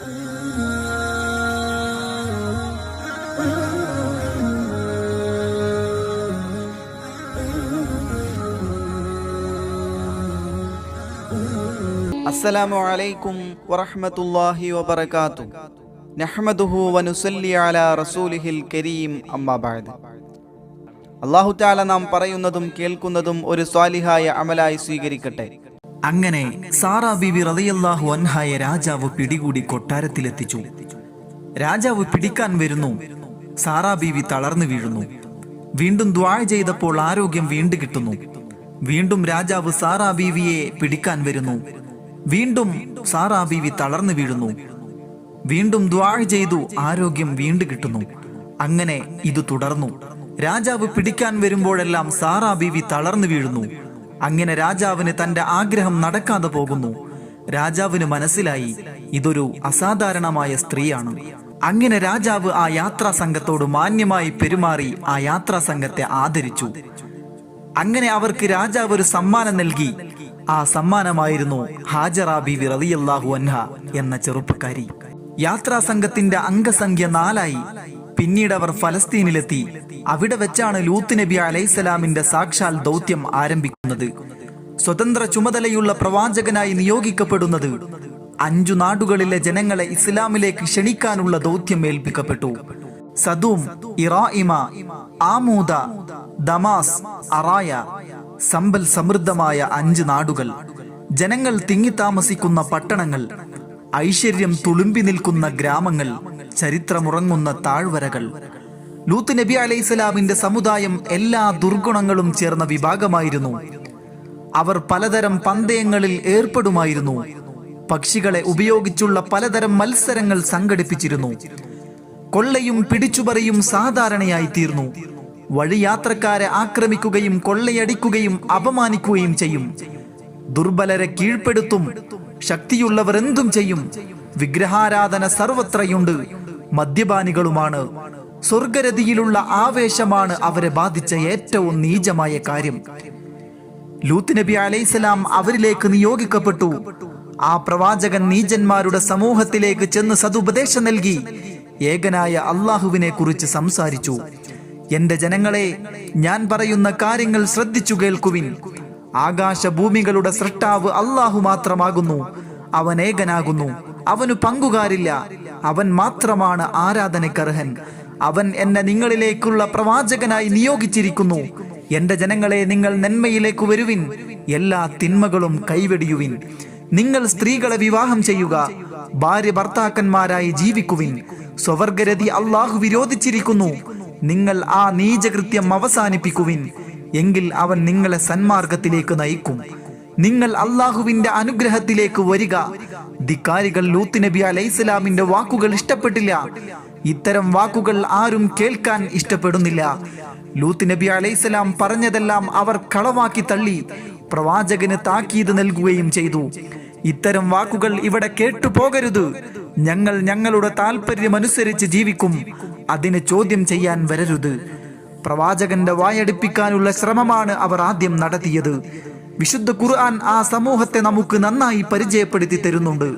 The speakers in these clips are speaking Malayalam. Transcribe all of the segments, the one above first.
അസ്സലാമു അലൈക്കും വറഹ്മത്തുള്ളാഹി വബറകാതു നഹ്മദുഹു വനുസല്ലി അലാ റസൂലിഹിൽ കരീം അമ്മാബാദ് അള്ളാഹു താല നാം പറയുന്നതും കേൾക്കുന്നതും ഒരു സ്വാലിഹായ അമലായി സ്വീകരിക്കട്ടെ. അങ്ങനെ സാറാ ബിബി റളിയല്ലാഹു അൻഹായെ രാജാവ് പിടികൂടി കൊട്ടാരത്തിലെത്തിച്ചു. രാജാവ് പിടിക്കാൻ വരുന്നു. സാറാ ബീവി തളർന്നു വീഴുന്നു. വീണ്ടും ദ്വാഴ ചെയ്തപ്പോൾ ആരോഗ്യം വീണ്ടു കിട്ടുന്നു. വീണ്ടും രാജാവ് സാറാ ബീവിയെ പിടിക്കാൻ വരുന്നു. വീണ്ടും സാറാ ബീവി തളർന്നു വീഴുന്നു. വീണ്ടും ദ്വാഴ ചെയ്തു ആരോഗ്യം വീണ്ടു കിട്ടുന്നു. അങ്ങനെ ഇത് തുടർന്നു. രാജാവ് പിടിക്കാൻ വരുമ്പോഴെല്ലാം സാറാ ബീവി തളർന്നു വീഴുന്നു. അങ്ങനെ രാജാവിന് തന്റെ ആഗ്രഹം നടക്കാതെ പോകുന്നു. രാജാവിന് മനസ്സിലായി ഇതൊരു അസാധാരണമായ സ്ത്രീയാണ്. അങ്ങനെ രാജാവ് ആ യാത്രാ സംഘത്തോട് മാന്യമായി പെരുമാറി ആ യാത്രാ സംഘത്തെ ആദരിച്ചു. അങ്ങനെ അവർക്ക് രാജാവ് ഒരു സമ്മാനം നൽകി. ആ സമ്മാനമായിരുന്നു ഹാജറ ബിവി റളിയല്ലാഹു അൻഹ എന്ന ചെറുപ്പക്കാരി. യാത്രാ സംഘത്തിന്റെ അംഗസംഖ്യ നാലായി. പിന്നീട് അവർ ഫലസ്തീനിലെത്തി. അവിടെ വെച്ചാണ് ലൂത്ത് നബി അലൈസലാമിന്റെ സാക്ഷാൽ ദൗത്യം ആരംഭിക്കുന്നത്. സ്വതന്ത്ര ചുമതലയുള്ള പ്രവാചകനായി നിയോഗിക്കപ്പെടുന്നത് അഞ്ചു നാടുകളിലെ ജനങ്ങളെ ഇസ്ലാമിലേക്ക് ക്ഷണിക്കാനുള്ള ദൗത്യം ഏൽപ്പിക്കപ്പെട്ടു. സദൂം ഇറായിമ ആമൂദ ദമാസ് അറായ സമ്പൽ സമൃദ്ധമായ അഞ്ച് നാടുകൾ. ജനങ്ങൾ തിങ്ങിത്താമസിക്കുന്ന പട്ടണങ്ങൾ ഐശ്വര്യം തുളുമ്പി നിൽക്കുന്ന ഗ്രാമങ്ങൾ ചരിത്രമുറങ്ങുന്ന താഴ്വരകൾ. ലൂത്ത് നബി അലൈഹിസ്സലാമിന്റെ സമുദായം എല്ലാ ദുർഗുണങ്ങളും ചേർന്ന വിഭാഗമായിരുന്നു. അവർ പലതരം പന്തയങ്ങളിൽ ഏർപ്പെടുമായിരുന്നു. പക്ഷികളെ ഉപയോഗിച്ചുള്ള പലതരം മത്സരങ്ങൾ സംഘടിപ്പിച്ചിരുന്നു. കൊള്ളയും പിടിച്ചുപറിയും സാധാരണയായി തീർന്നു. വഴിയാത്രക്കാരെ ആക്രമിക്കുകയും കൊള്ളയടിക്കുകയും അപമാനിക്കുകയും ചെയ്യും. ദുർബലരെ കീഴ്പ്പെടുത്തും ശക്തിയുള്ളവർ എന്തും ചെയ്യും. വിഗ്രഹാരാധന സർവത്രയുണ്ട്. മദ്യപാനികളുമാണ്. സ്വർഗരതിയിലുള്ള ആവേശമാണ് അവരെ ബാധിച്ച ഏറ്റവും നീചമായ കാര്യം. ലൂത്ത് നബി അലൈസലാം അവരിലേക്ക് നിയോഗിക്കപ്പെട്ടു. ആ പ്രവാചകൻ നീചന്മാരുടെ സമൂഹത്തിലേക്ക് ചെന്ന് സതുപദേശം നൽകി. ഏകനായ അള്ളാഹുവിനെ കുറിച്ച് സംസാരിച്ചു. എന്റെ ജനങ്ങളെ ഞാൻ പറയുന്ന കാര്യങ്ങൾ ശ്രദ്ധിച്ചു കേൾക്കുവിൻ. ആകാശ ഭൂമികളുടെ സൃഷ്ടാവ് അള്ളാഹു മാത്രമാകുന്നു. അവൻ ഏകനാകുന്നു. അവനു പങ്കുകാരില്ല. അവൻ മാത്രമാണ് ആരാധനക്കർഹൻ. അവൻ എന്നെ നിങ്ങളിലേക്കുള്ള പ്രവാചകനായി നിയോഗിച്ചിരിക്കുന്നു. എന്റെ ജനങ്ങളെ നിങ്ങൾ നന്മയിലേക്ക് വരുവിൻ. എല്ലാ തിന്മകളും കൈവെടിയുവിൻ. നിങ്ങൾ സ്ത്രീകളെ വിവാഹം ചെയ്യുക. ഭാര്യ ഭർത്താക്കന്മാരായി ജീവിക്കുവിൻ. സ്വവർഗരതി അള്ളാഹു വിരോധിച്ചിരിക്കുന്നു. നിങ്ങൾ ആ നീചകൃത്യം അവസാനിപ്പിക്കുവിൻ. എങ്കിൽ അവൻ നിങ്ങളെ സന്മാർഗത്തിലേക്ക് നയിക്കും. നിങ്ങൾ അള്ളാഹുവിന്റെ അനുഗ്രഹത്തിലേക്ക് വരിക. ധിക്കാരികൾ ലൂത്ത് നബി അലൈഹിസ്സലാമിന്റെ വാക്കുകൾ ഇഷ്ടപ്പെട്ടില്ല. ഇത്തരം വാക്കുകൾ ആരും കേൾക്കാൻ ഇഷ്ടപ്പെടുന്നില്ല. ലൂത്ത് നബി അലൈഹിസ്സലാം പറഞ്ഞതെല്ലാം അവർ കളവാക്കി തള്ളി പ്രവാചകന് താക്കീത് നൽകുകയും ചെയ്തു. ഇത്തരം വാക്കുകൾ ഇവിടെ കേട്ടു പോകരുത്. ഞങ്ങൾ ഞങ്ങളുടെ താല്പര്യമനുസരിച്ച് ജീവിക്കും. അതിന് ചോദ്യം ചെയ്യാൻ വരരുത്. പ്രവാചകന്റെ വായടിപ്പിക്കാനുള്ള ശ്രമമാണ് അവർ ആദ്യം നടത്തിയത്. വിശുദ്ധ ഖുർആൻ ആ സമൂഹത്തെ നമുക്ക് നന്നായി പരിചയപ്പെടുത്തി തരുന്നുണ്ട്.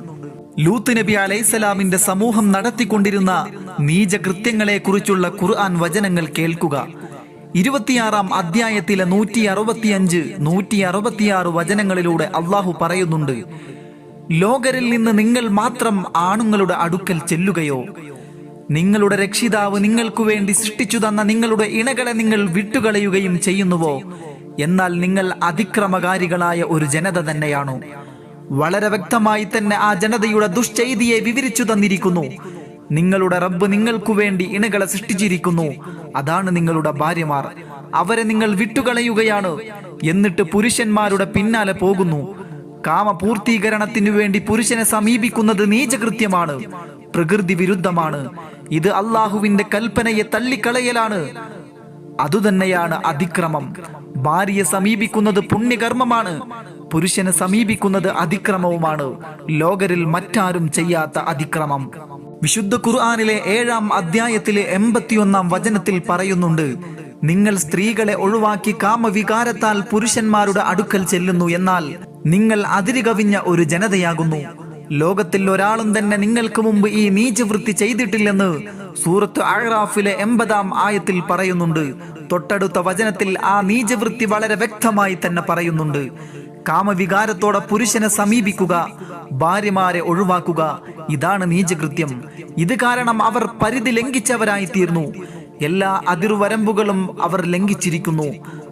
ലൂത്ത് നബി അലൈസലാമിന്റെ സമൂഹം നടത്തിക്കൊണ്ടിരുന്ന നീചകൃത്യങ്ങളെ കുറിച്ചുള്ള ഖുർആൻ വചനങ്ങൾ കേൾക്കുക. ഇരുപത്തിയാറാം അധ്യായത്തിലെ നൂറ്റി അറുപത്തിയഞ്ച് നൂറ്റി അറുപത്തിയാറ് വചനങ്ങളിലൂടെ അള്ളാഹു പറയുന്നുണ്ട് ലോകരിൽ നിന്ന് നിങ്ങൾ മാത്രം ആണുങ്ങളുടെ അടുക്കൽ ചെല്ലുകയോ നിങ്ങളുടെ രക്ഷിതാവ് നിങ്ങൾക്കു വേണ്ടി സൃഷ്ടിച്ചു തന്ന നിങ്ങളുടെ ഇണകളെ നിങ്ങൾ വിട്ടുകളയുകയും ചെയ്യുന്നുവോ എന്നാൽ നിങ്ങൾ അതിക്രമകാരികളായ ഒരു ജനത തന്നെയാണോ? വളരെ വ്യക്തമായി തന്നെ ആ ജനതയുടെ ദുഷ്ചെയ്തിയെ വിവരിച്ചു തന്നിരിക്കുന്നു. നിങ്ങളുടെ റബ്ബ് നിങ്ങൾക്കു വേണ്ടി ഇണകളെ സൃഷ്ടിച്ചിരിക്കുന്നു. അതാണ് നിങ്ങളുടെ ഭാര്യമാർ. അവരെ നിങ്ങൾ വിട്ടുകളയുകയാണ്. എന്നിട്ട് പുരുഷന്മാരുടെ പിന്നാലെ പോകുന്നു. കാമപൂർത്തീകരണത്തിനു വേണ്ടി പുരുഷനെ സമീപിക്കുന്നത് നീചകൃത്യമാണ്. പ്രകൃതി വിരുദ്ധമാണ്. ഇത് അള്ളാഹുവിന്റെ കൽപ്പനയെ തള്ളിക്കളയലാണ്. അതുതന്നെയാണ് അതിക്രമം. ഭാര്യയെ സമീപിക്കുന്നത് പുണ്യകർമ്മമാണ്. പുരുഷനെ സമീപിക്കുന്നത് അതിക്രമവുമാണ്. ലോകരിൽ മറ്റാരും ചെയ്യാത്ത അതിക്രമം. വിശുദ്ധ ഖുർആാനിലെ ഏഴാം അധ്യായത്തിലെ എൺപത്തിയൊന്നാം വചനത്തിൽ പറയുന്നുണ്ട് നിങ്ങൾ സ്ത്രീകളെ ഒഴിവാക്കി കാമവികാരത്താൽ പുരുഷന്മാരുടെ അടുക്കൽ ചെല്ലുന്നു എന്നാൽ നിങ്ങൾ അതിരുകവിഞ്ഞ ഒരു ജനതയാകുന്നു. ലോകത്തിൽ ഒരാളും തന്നെ നിങ്ങൾക്ക് മുമ്പ് ഈ നീചവൃത്തി ചെയ്തിട്ടില്ലെന്ന് സൂറത്ത് അഴറാഫിലെ എൺപതാം ആയത്തിൽ പറയുന്നുണ്ട്. തൊട്ടടുത്ത വചനത്തിൽ ആ നീചവൃത്തി വളരെ വ്യക്തമായി തന്നെ പറയുന്നുണ്ട്. കാമവികാരത്തോടെ പുരുഷനെ സമീപിക്കുക ഭാര്യമാരെ ഒഴിവാക്കുക ഇതാണ് നീചകൃത്യം. ഇത് കാരണം അവർ പരിധി ലംഘിച്ചവരായി തീർന്നു. എല്ലാ അതിർവരമ്പുകളും അവർ ലംഘിച്ചിരിക്കുന്നു.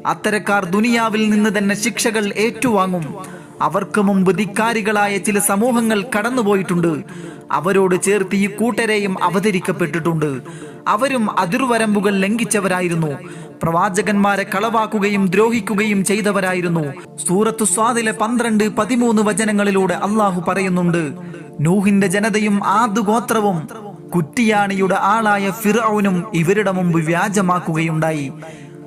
അത്തരക്കാർ ദുനിയാവിൽ നിന്ന് തന്നെ ശിക്ഷകൾ ഏറ്റുവാങ്ങും. അവർക്ക് മുമ്പ് ധിക്കാരികളായ ചില സമൂഹങ്ങൾ കടന്നുപോയിട്ടുണ്ട്. അവരോട് ചേർത്ത് ഈ കൂട്ടരെയും അവതരിക്കപ്പെട്ടിട്ടുണ്ട്. അവരും അതിർവരമ്പുകൾ ലംഘിച്ചവരായിരുന്നു. പ്രവാചകന്മാരെ കളവാക്കുകയും ദ്രോഹിക്കുകയും ചെയ്തവരായിരുന്നു. സൂറത്തു സ്വാദിലെ പന്ത്രണ്ട് പതിമൂന്ന് വചനങ്ങളിലൂടെ അള്ളാഹു പറയുന്നുണ്ട് നൂഹിന്റെ ജനതയും ആദ് ഗോത്രവും കുറ്റിയാണിയുടെ ആളായ ഫിറൌനും ഇവരുടെ മുമ്പ് വ്യാജമാക്കുകയുണ്ടായി.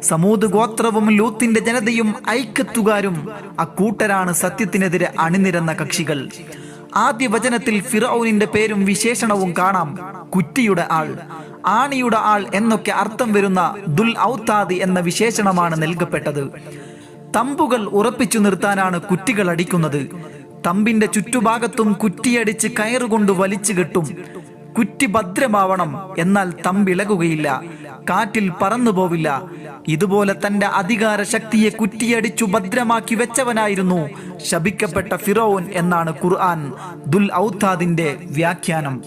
സമൂത് ഗോത്രവും ലൂത്തിന്റെ ജനതയും ഐക്യത്തുകാരും അക്കൂട്ടരാണ് സത്യത്തിനെതിരെ അണിനിരന്ന കക്ഷികൾ. ആദ്യ വചനത്തിൽ ഫിറൌനിന്റെ പേരും വിശേഷണവും കാണാം. കുറ്റിയുടെ ആൾ. ആണിയുടെ ആൾ എന്നൊക്കെ അർത്ഥം വരുന്ന ദുൽ ഔത്താദി എന്ന വിശേഷണമാണ് നൽകപ്പെട്ടത്. തമ്പുകൾ ഉറപ്പിച്ചു നിർത്താനാണ് കുറ്റികൾ അടിക്കുന്നത്. തമ്പിന്റെ ചുറ്റുഭാഗത്തും കുറ്റിയടിച്ച് കയറുകൊണ്ട് വലിച്ചു കെട്ടും. കുറ്റി ഭദ്രമാവണം എന്നാൽ തമ്പിളകുകയില്ല കാറ്റിൽ പറന്നു പോവില്ല. ഇതുപോലെ തന്റെ അധികാര ശക്തിയെ കുറ്റിയടിച്ചു ഭദ്രമാക്കി വെച്ചവനായിരുന്നു ശപിക്കപ്പെട്ട ഫിറോൻ എന്നാണ് ഖുർആൻ ദുൽ ഔത്താദിന്റെ വ്യാഖ്യാനം.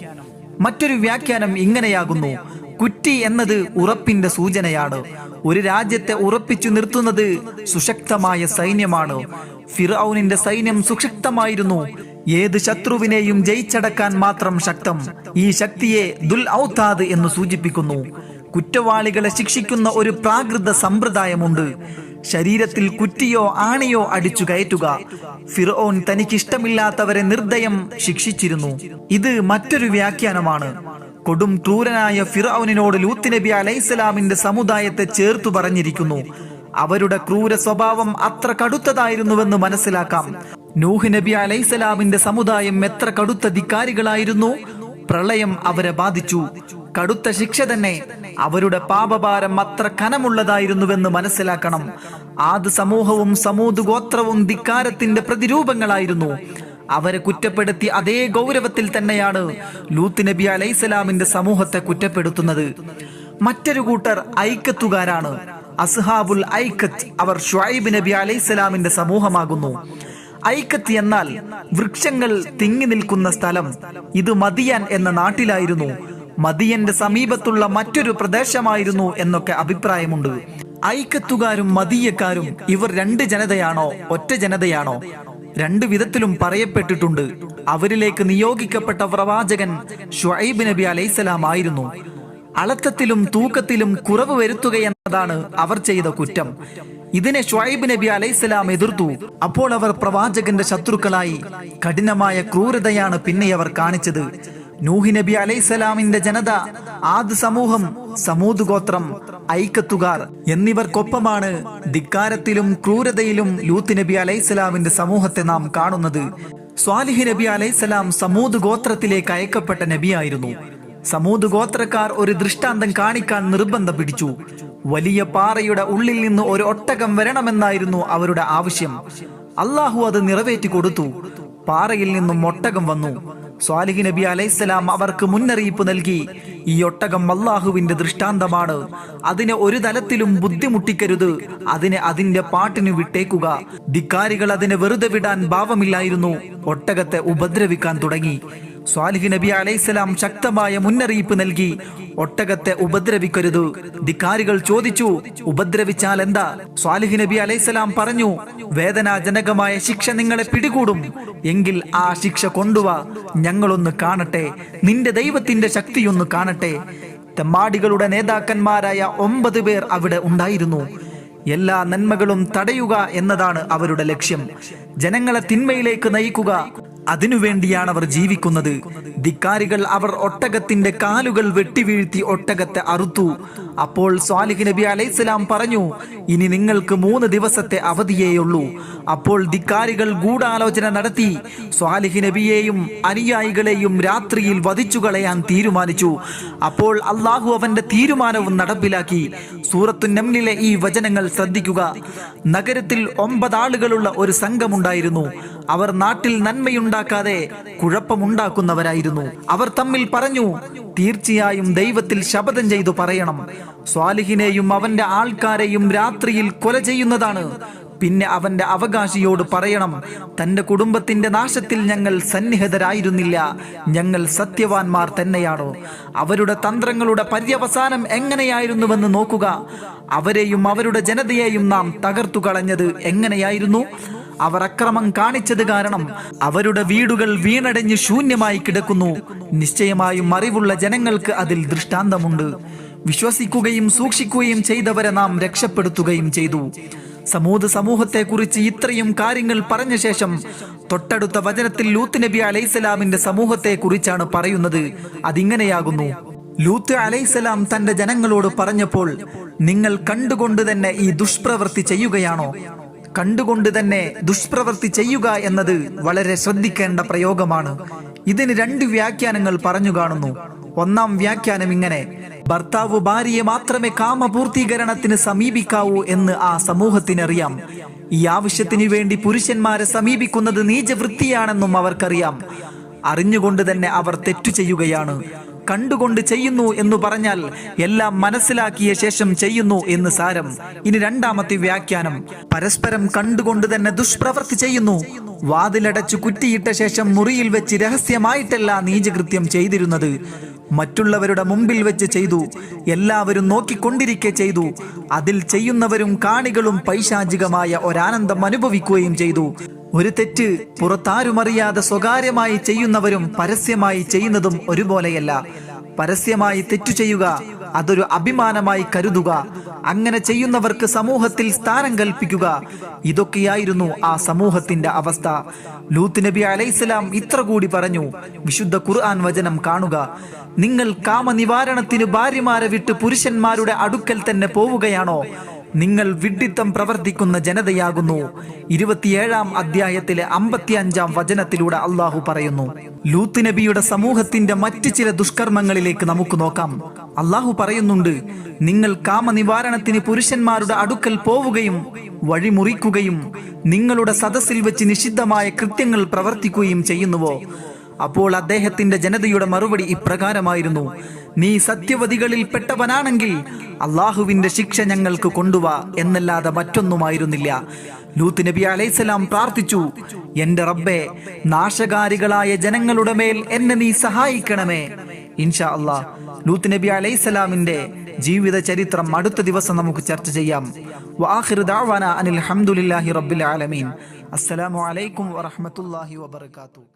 മറ്റൊരു വ്യാഖ്യാനം ഇങ്ങനെയാകുന്നു. കുറ്റി എന്നത് ഉറപ്പിന്റെ സൂചനയാണ്. ഒരു രാജ്യത്തെ ഉറപ്പിച്ചു നിർത്തുന്നത് സുശക്തമായ സൈന്യമാണ്. ഫിറൌനിന്റെ സൈന്യം സുശക്തമായിരുന്നു. ഏത് ശത്രുവിനെയും ജയിച്ചടക്കാൻ മാത്രം ശക്തം. ഈ ശക്തിയെ ദുൽ ഔത്താദ് എന്ന് സൂചിപ്പിക്കുന്നു. കുറ്റവാളികളെ ശിക്ഷിക്കുന്ന ഒരു പ്രാകൃത സമ്പ്രദായമുണ്ട്. ശരീരത്തിൽ കുറ്റിയോ ആണിയോ അടിച്ചു കയറ്റുക. ഫിറോൻ തനിക്കിഷ്ടമില്ലാത്തവരെ നിർദ്ദയം ശിക്ഷിച്ചിരുന്നു. ഇത് മറ്റൊരു വ്യാഖ്യാനമാണ്. കൊടും ക്രൂരനായ ഫിറൌനിനോട് ലൂത്ത് നബി അലൈഹിസ്സലാമിന്റെ സമുദായത്തെ ചേർത്തു പറഞ്ഞിരിക്കുന്നു. അവരുടെ ക്രൂര സ്വഭാവം അത്ര കടുത്തതായിരുന്നുവെന്ന് മനസ്സിലാക്കാം. നൂഹ് നബി അലൈഹിസ്സലാമിന്റെ സമുദായം എത്ര കടുത്ത ധിക്കാരികളായിരുന്നു? പ്രളയം അവരെ ബാധിച്ചു. കടുത്ത ശിക്ഷ തന്നെ അവരുടെ പാപഭാരം അത്ര കനമുള്ളതായിരുന്നുവെന്ന് മനസ്സിലാക്കണം. ആദ് സമൂഹവും സമൂത് ഗോത്രവും ധിക്കാരത്തിന്റെ പ്രതിരൂപങ്ങളായിരുന്നു. അവരെ കുറ്റപ്പെടുത്തി അതേ ഗൗരവത്തിൽ തന്നെയാണ് ലൂത്ത് നബി അലൈസലാമിന്റെ സമൂഹത്തെ കുറ്റപ്പെടുത്തുന്നത്. മറ്റൊരു കൂട്ടർ ഐക്കത്തുകാരാണ്. അസ്ഹാബുൽ ഐക്കത്ത് അവർ ഷുഐബ് നബി അലൈസലാമിന്റെ സമൂഹമാകുന്നു. ഐക്കത്ത് എന്നാൽ വൃക്ഷങ്ങൾ തിങ്ങി നിൽക്കുന്ന സ്ഥലം. ഇത് മദിയാൻ എന്ന നാട്ടിലായിരുന്നു. മദിയന്റെ സമീപത്തുള്ള മറ്റൊരു പ്രദേശമായിരുന്നു എന്നൊക്കെ അഭിപ്രായമുണ്ട്. ഐക്കത്തുകാരും മദീയക്കാരും ഇവർ രണ്ട് ജനതയാണോ ഒറ്റ ജനതയാണോ? രണ്ടു വിധത്തിലും പറയപ്പെട്ടിട്ടുണ്ട്. അവരിലേക്ക് നിയോഗിക്കപ്പെട്ട പ്രവാചകൻ ഷുഐബ് നബി അലൈസലാം ആയിരുന്നു. അളത്തത്തിലും തൂക്കത്തിലും കുറവ് വരുത്തുക എന്നതാണ് അവർ ചെയ്ത കുറ്റം. ഇതിനെ ഷുഐബ് നബി അലൈസലാം എതിർത്തു. അപ്പോൾ അവർ പ്രവാചകന്റെ ശത്രുക്കളായി കഠിനമായ ക്രൂരതയാണ് പിന്നെ അവർ കാണിച്ചത്. നൂഹി നബി അലൈഹിസ്സലാമിന്റെ ജനത ആദ് സമൂഹം സമൂത് ഗോത്രം ഐക്കത്തുകാർ എന്നിവർക്കൊപ്പമാണ് ധിക്കാരത്തിലും ക്രൂരതയിലും ലൂത്ത് നബി അലൈസലാമിന്റെ സമൂഹത്തെ നാം കാണുന്നത്. സ്വാലിഹ് നബി അലൈസലാം സമൂത് ഗോത്രത്തിലേക്ക് അയക്കപ്പെട്ട നബിയായിരുന്നു. സമൂത് ഗോത്രക്കാർ ഒരു ദൃഷ്ടാന്തം കാണിക്കാൻ നിർബന്ധം പിടിച്ചു. വലിയ പാറയുടെ ഉള്ളിൽ നിന്ന് ഒരു ഒട്ടകം വരണമെന്നായിരുന്നു അവരുടെ ആവശ്യം. അള്ളാഹു അത് നിറവേറ്റി കൊടുത്തു. പാറയിൽ നിന്നും ഒട്ടകം വന്നു. സ്വാലിഹ് നബി അലൈഹിസ്സലാം അവർക്ക് മുന്നറിയിപ്പ് നൽകി. ഈ ഒട്ടകം അള്ളാഹുവിന്റെ ദൃഷ്ടാന്തമാണ്. അതിനെ ഒരു തലത്തിലും ബുദ്ധിമുട്ടിക്കരുത്. അതിനെ അതിന്റെ പാട്ടിന് വിട്ടേക്കുക. ധിക്കാരികൾ അതിനെ വെറുതെ വിടാൻ ഭാവമില്ലായിരുന്നു. ഒട്ടകത്തെ ഉപദ്രവിക്കാൻ തുടങ്ങി. സ്വാലിഹ് നബി അലൈഹിസ്സലാം ശക്തമായ മുന്നറിയിപ്പ് നൽകി. ഒട്ടകത്തെ ഉപദ്രവിക്കരുത്. ധിക്കാരികൾ ചോദിച്ചു ഉപദ്രവിച്ചാൽ എന്താ? സ്വാലിഹ് നബി അലൈഹിസ്സലാം പറഞ്ഞു വേദനാജനകമായ ശിക്ഷ നിങ്ങളെ പിടികൂടും. എങ്കിൽ ആ ശിക്ഷ കൊണ്ടുവാ. ഞങ്ങളൊന്ന് കാണട്ടെ. നിന്റെ ദൈവത്തിന്റെ ശക്തിയൊന്ന് കാണട്ടെ. തെമ്മാടികളുടെ നേതാക്കന്മാരായ ഒമ്പത് പേർ അവിടെ ഉണ്ടായിരുന്നു. എല്ലാ നന്മകളും തടയുക എന്നതാണ് അവരുടെ ലക്ഷ്യം. ജനങ്ങളെ തിന്മയിലേക്ക് നയിക്കുക അതിനുവേണ്ടിയാണ് അവർ ജീവിക്കുന്നത്. ധിക്കാരികൾ അവർ ഒട്ടകത്തിന്റെ കാലുകൾ വെട്ടിവീഴ്ത്തി ഒട്ടകത്തെ അറുത്തു. അപ്പോൾ സ്വാലിഹ് നബി അലൈഹിസ്സലാം പറഞ്ഞു ഇനി നിങ്ങൾക്ക് മൂന്ന് ദിവസത്തെ അവധിയേയുള്ളൂ. അപ്പോൾ ധിക്കാരികൾ ഗൂഢാലോചന നടത്തി സ്വാലിഹ് നബിയെയും അനുയായികളെയും രാത്രിയിൽ വധിച്ചു കളയാൻ തീരുമാനിച്ചു. അപ്പോൾ അള്ളാഹു അവന്റെ തീരുമാനവും നടപ്പിലാക്കി. സൂറത്തു നംലിലെ ഈ വചനങ്ങൾ ശ്രദ്ധിക്കുക. നഗരത്തിൽ ഒമ്പതാളുകളുള്ള ഒരു സംഘമുണ്ടായിരുന്നു. അവർ നാട്ടിൽ നന്മയുണ്ടാക്കാതെ കുഴപ്പമുണ്ടാക്കുന്നവരായിരുന്നു. അവർ തമ്മിൽ പറഞ്ഞു തീർച്ചയായും ദൈവത്തിൽ ശപഥം ചെയ്തു പറയണം. സ്വാലിഹിനെയും അവന്റെ ആൾക്കാരെയും രാത്രിയിൽ കൊല ചെയ്യുന്നതാണ്. പിന്നെ അവന്റെ അവകാശിയോട് പറയണം തന്റെ കുടുംബത്തിന്റെ നാശത്തിൽ ഞങ്ങൾ സന്നിഹിതരായിരുന്നില്ല. ഞങ്ങൾ സത്യവാൻമാർ തന്നെയാണോ? അവരുടെ തന്ത്രങ്ങളുടെ പര്യവസാനം എങ്ങനെയായിരുന്നുവെന്ന് നോക്കുക. അവരെയും അവരുടെ ജനതയെയും നാം തകർത്തു കളഞ്ഞത് എങ്ങനെയായിരുന്നു? അവർ അക്രമം കാണിച്ചത് കാരണം അവരുടെ വീടുകൾ വീണടഞ്ഞ് ശൂന്യമായി കിടക്കുന്നു. നിശ്ചയമായും അറിവുള്ള ജനങ്ങൾക്ക് അതിൽ ദൃഷ്ടാന്തമുണ്ട്. വിശ്വസിക്കുകയും സൂക്ഷിക്കുകയും ചെയ്തവരെ നാം രക്ഷപ്പെടുത്തുകയും ചെയ്തു. സമൂഹത്തെ കുറിച്ച് ഇത്രയും കാര്യങ്ങൾ പറഞ്ഞ ശേഷം തൊട്ടടുത്ത വചനത്തിൽ ലൂത്ത് നബി അലൈഹിസ്സലാമിന്റെ സമൂഹത്തെ കുറിച്ചാണ് പറയുന്നത്. അതിങ്ങനെയാകുന്നു. ലൂത്ത് അലൈസലാം തന്റെ ജനങ്ങളോട് പറഞ്ഞപ്പോൾ നിങ്ങൾ കണ്ടുകൊണ്ട് തന്നെ ഈ ദുഷ്പ്രവൃത്തി ചെയ്യുകയാണോ? കണ്ടുകൊണ്ട് തന്നെ ദുഷ്പ്രവൃത്തി ചെയ്യുക എന്നത് വളരെ ശ്രദ്ധിക്കേണ്ട പ്രയോഗമാണ്. ഇതിന് രണ്ട് വ്യാഖ്യാനങ്ങൾ പറഞ്ഞു കാണുന്നു. ഒന്നാം വ്യാഖ്യാനം ഇങ്ങനെ ഭർത്താവ് ഭാര്യയെ മാത്രമേ കാമപൂർത്തീകരണത്തിന് സമീപിക്കാവൂ എന്ന് ആ സമൂഹത്തിനറിയാം. ഈ ആവശ്യത്തിനു വേണ്ടി പുരുഷന്മാരെ സമീപിക്കുന്നത് നീചവൃത്തിയാണെന്നും അവർക്കറിയാം. അറിഞ്ഞുകൊണ്ട് തന്നെ അവർ തെറ്റു ചെയ്യുകയാണ്. കണ്ടുകൊണ്ട് ചെയ്യുന്നു എന്ന് പറഞ്ഞാൽ എല്ലാം മനസ്സിലാക്കിയ ശേഷം ചെയ്യുന്നു എന്ന് സാരം. ഇനി രണ്ടാമത്തെ വ്യാഖ്യാനം. പരസ്പരം കണ്ടുകൊണ്ട് തന്നെ ദുഷ്പ്രവൃത്തി ചെയ്യുന്നു. വാതിലടച്ചു കുറ്റിയിട്ട ശേഷം മുറിയിൽ വെച്ച് രഹസ്യമായിട്ടല്ല നീചകൃത്യം ചെയ്തിരുന്നത്. മറ്റുള്ളവരുടെ മുമ്പിൽ വെച്ച് ചെയ്തു. എല്ലാവരും നോക്കിക്കൊണ്ടിരിക്കെ ചെയ്തു. അതിൽ ചെയ്യുന്നവരും കാണികളും പൈശാചികമായ ഒരാനന്ദം അനുഭവിക്കുകയും ചെയ്തു. ഒരു തെറ്റ് പുറത്താരുമറിയാതെ സ്വകാര്യമായി ചെയ്യുന്നവരും പരസ്യമായി ചെയ്യുന്നതും ഒരുപോലെയല്ല. പരസ്യമായി തെറ്റു ചെയ്യുക അതൊരു അഭിമാനമായി കരുതുക. അങ്ങനെ ചെയ്യുന്നവർക്ക് സമൂഹത്തിൽ സ്ഥാനം കൽപ്പിക്കുക. ഇതൊക്കെയായിരുന്നു ആ സമൂഹത്തിന്റെ അവസ്ഥ. ലൂത്ത് നബി അലൈഹിസ്സലാം ഇത്ര കൂടി പറഞ്ഞു. വിശുദ്ധ ഖുർആൻ വചനം കാണുക. നിങ്ങൾ കാമനിവാരണത്തിന് ഭാര്യമാരെ വിട്ട് പുരുഷന്മാരുടെ അടുക്കൽ തന്നെ പോവുകയാണോ? നിങ്ങൾ വിഡ്ഢിത്തം പ്രവർത്തിക്കുന്ന ജനതയാകുന്നു. ഇരുപത്തിയേഴാം അധ്യായത്തിലെ അമ്പത്തിയഞ്ചാം വചനത്തിലൂടെ അള്ളാഹു പറയുന്നു ലൂത്ത് നബിയുടെ സമൂഹത്തിന്റെ മറ്റ് ചില ദുഷ്കർമ്മങ്ങളിലേക്ക് നമുക്ക് നോക്കാം. അള്ളാഹു പറയുന്നുണ്ട് നിങ്ങൾ കാമനിവാരണത്തിന് പുരുഷന്മാരുടെ അടുക്കൽ പോവുകയും വഴിമുറിക്കുകയും നിങ്ങളുടെ സദസ്സിൽ വെച്ച് നിഷിദ്ധമായ കൃത്യങ്ങൾ പ്രവർത്തിക്കുകയും ചെയ്യുന്നുവോ? അപ്പോൾ അദ്ദേഹത്തിന്റെ ജനതയുടെ മറുപടി ഇപ്രകാരമായിരുന്നു നീ സത്യവതികളിൽ പെട്ടവനാണെങ്കിൽ അള്ളാഹുവിന്റെ ശിക്ഷ ഞങ്ങൾക്ക് കൊണ്ടുവാ എന്നല്ലാതെ മറ്റൊന്നുമായിരുന്നില്ല. ലൂത്ത് നബി അലൈസലാം പ്രാർത്ഥിച്ചു എന്റെ റബ്ബെ നാശകാരികളായ ജനങ്ങളുടെ മേൽ എന്നെ നീ സഹായിക്കണമേ. ഇൻഷാ അള്ളാഹ് ലൂത്ത് നബി അലൈസലാമിന്റെ ജീവിത ചരിത്രം അടുത്ത ദിവസം നമുക്ക് ചർച്ച ചെയ്യാം. അനിൽ ആലമീൻ. അസ്സലാമു അലൈക്കും വറഹ്മത്തുള്ളാഹി വബറകാതുഹു.